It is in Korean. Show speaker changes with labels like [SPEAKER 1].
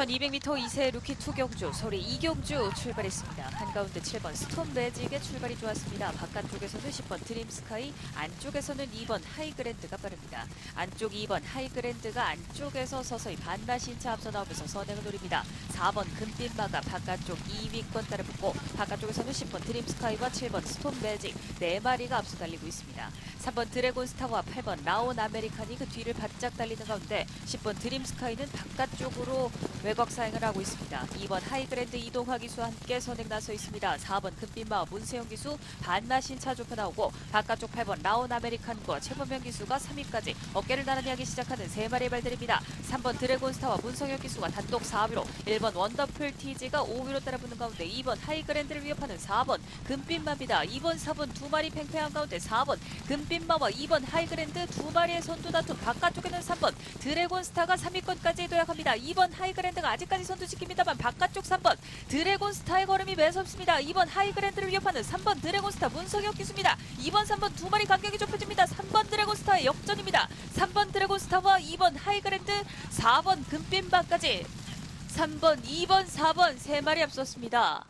[SPEAKER 1] 1200m 2세 루키 투경주 소리 이경주 출발했습니다. 한가운데 7번 스톤 매직의 출발이 좋았습니다. 바깥쪽에서는 10번 드림스카이, 안쪽에서는 2번 하이그랜드가 빠릅니다. 안쪽 2번 하이그랜드가 안쪽에서 서서히 반나신차 앞서 나오면서 선행을 노립니다. 4번 금빛마가 바깥쪽 2위권 따라붙고 바깥쪽에서는 10번 드림스카이와 7번 스톤 매직 네 마리가 앞서 달리고 있습니다. 3번 드래곤스타와 8번 라온 아메리칸이 그 뒤를 바짝 달리는 가운데 10번 드림스카이는 바깥쪽으로 외곽 사행을 하고 있습니다. 2번 하이그랜드 이동화 기수와 함께 선행 나서 있습니다. 4번 금빛마와 문세영 기수 반나신차 좁혀 나오고 바깥쪽 8번 라온 아메리칸과 최범현 기수가 3위까지 어깨를 나란히 하기 시작하는 세 마리의 발들입니다. 3번 드래곤스타와 문성현 기수가 단독 4위로 1번 원더풀 TG가 5위로 따라붙는 가운데 2번 하이그랜드를 위협하는 4번 금빛마입니다. 2번, 4번 두 마리 팽팽한 가운데 4번 금빛마와 2번 하이그랜드 두 마리의 선두 다툼 바깥쪽에는 3번 드래곤스타가 3위권까지 도약합니다. 2번 하이그랜드 가 아직까지 선두 지킵니다만 바깥쪽 3번 드래곤스타의 걸음이 매섭습니다. 2번 하이그랜드를 위협하는 3번 드래곤스타 문성혁 기수입니다. 2번, 3번 두 마리 간격이 좁혀집니다. 3번 드래곤스타의 역전입니다. 3번 드래곤스타와 2번 하이그랜드, 4번 금빛마까지 3번, 2번, 4번 세 마리 앞섰습니다.